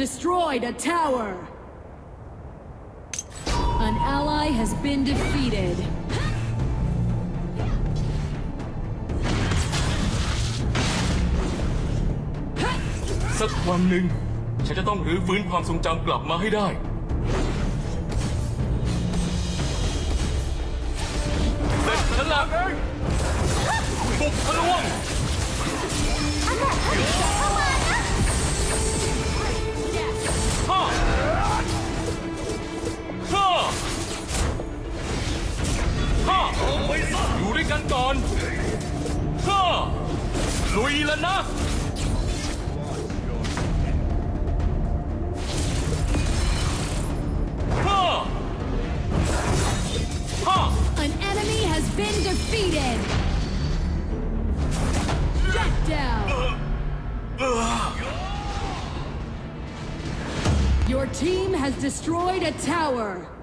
Destroyed a tower. An ally has been defeated. สักวันหนึ่งฉันจะต้องรื้อฟื้นความทรงจำกลับมาให้ได้ เสร็จฉันละบุกทะลวงฮ่ An enemy has been defeated! Down! Your team has destroyed a tower!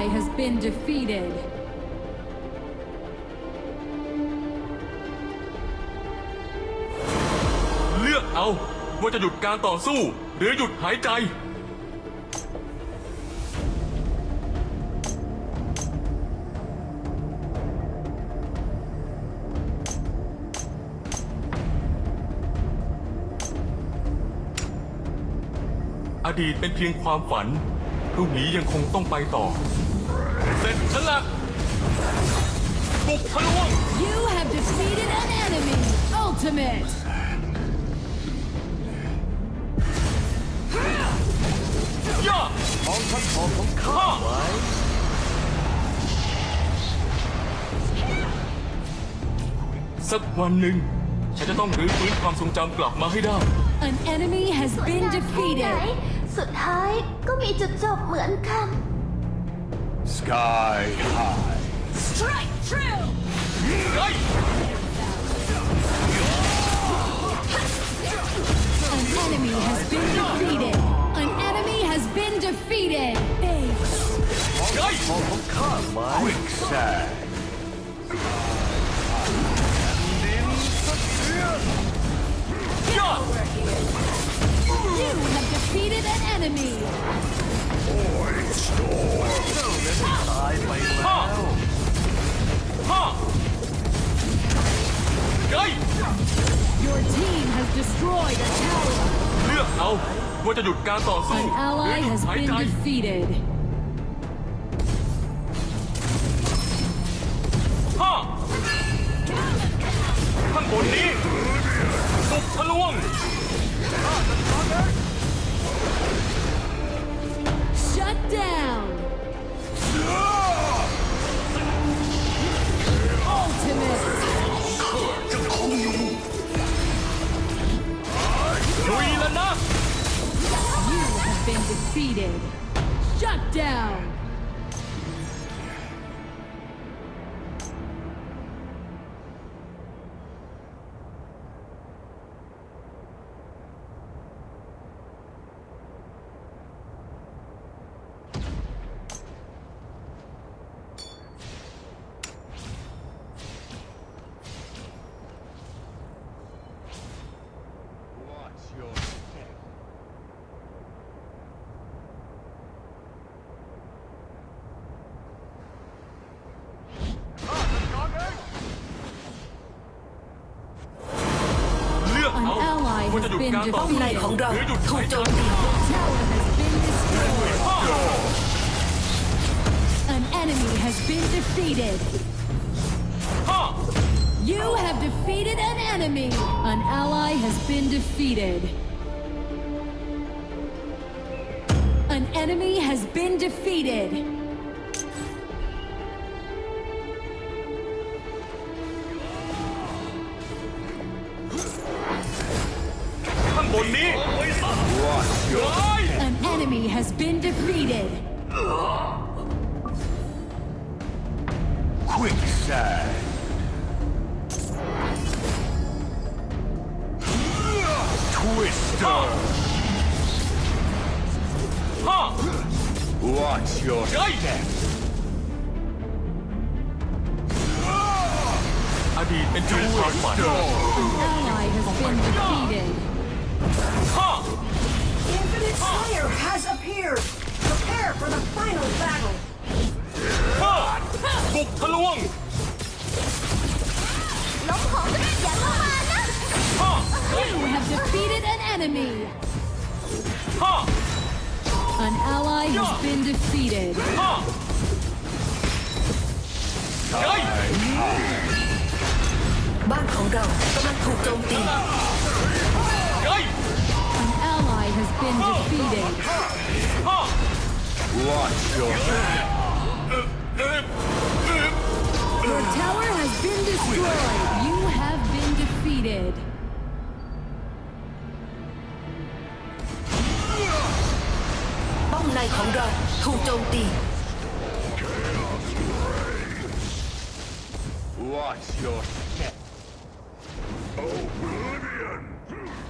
Ally has been defeated. เลือกเอาว่าจะหยุดการต่อสู้ หรือหยุดหายใจ อดีตเป็นเพียงความฝันพรุ่งนี้ยังคงต้องไปต่อ เสร็จฉันละบุกทะลวง You have defeated an enemy. Ultimate. ย่าท้องทัพทองของข้าฮ่าไว้สักวันหนึ่ง ฉันจะต้องรื้อฟื้นความทรงจำกลับมาให้ได้ An enemy has สวย been งามแค่ไหน defeated. สุดท้ายก็มีจุดจบเหมือนกัน Sky high. Strike true! An enemy has been defeated! An enemy has been defeated! Quicksand! You have defeated an enemy! Your team has destroyed a tower. เลือกเอาว่าจะหยุดการต่อสู้ An หรือ ally หยุด has หาย been ใจ defeated. ฮ่าข้างบนนี้ ally ว่า has จะหยุด been การต่อสู้ defeated. ของเรา หรือหยุด ถู หาก ย โจ ใจ มตี Tower has been destroyed. ฮ่า An enemy has been defeated. ฮ่า You have defeated an enemy. An ally has been defeated. An enemy has been defeated. ข้างบนนี้ Watch your เฮ้ย An enemy has been defeated. Quicksand Twister! ฮ่า Watch your เฮ้ย step! อดีตเป็นเพียงความฝัน Ally has been defeated. ฮ่า Infinite Slayer has appeared! Prepare for the final battle! ฮ่าบุกทะลวง ล้มของอย่าเข้ามานะ ฮ่า You have defeated an enemy. ฮ่า An ally has been defeated. ฮ่าเฮ้ย บ้านของเรากำลังถูกโจมตี been defeated. Launch your Your tower has been destroyed. You have been defeated. Bóng này khổng thu tiền. Watch your step. Oblivion!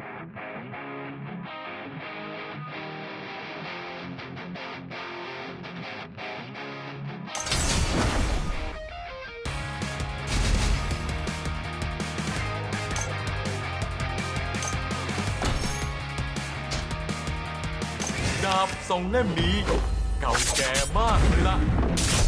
ดาบสองเล่มนี้ เก่าแก่มากเลยล่ะ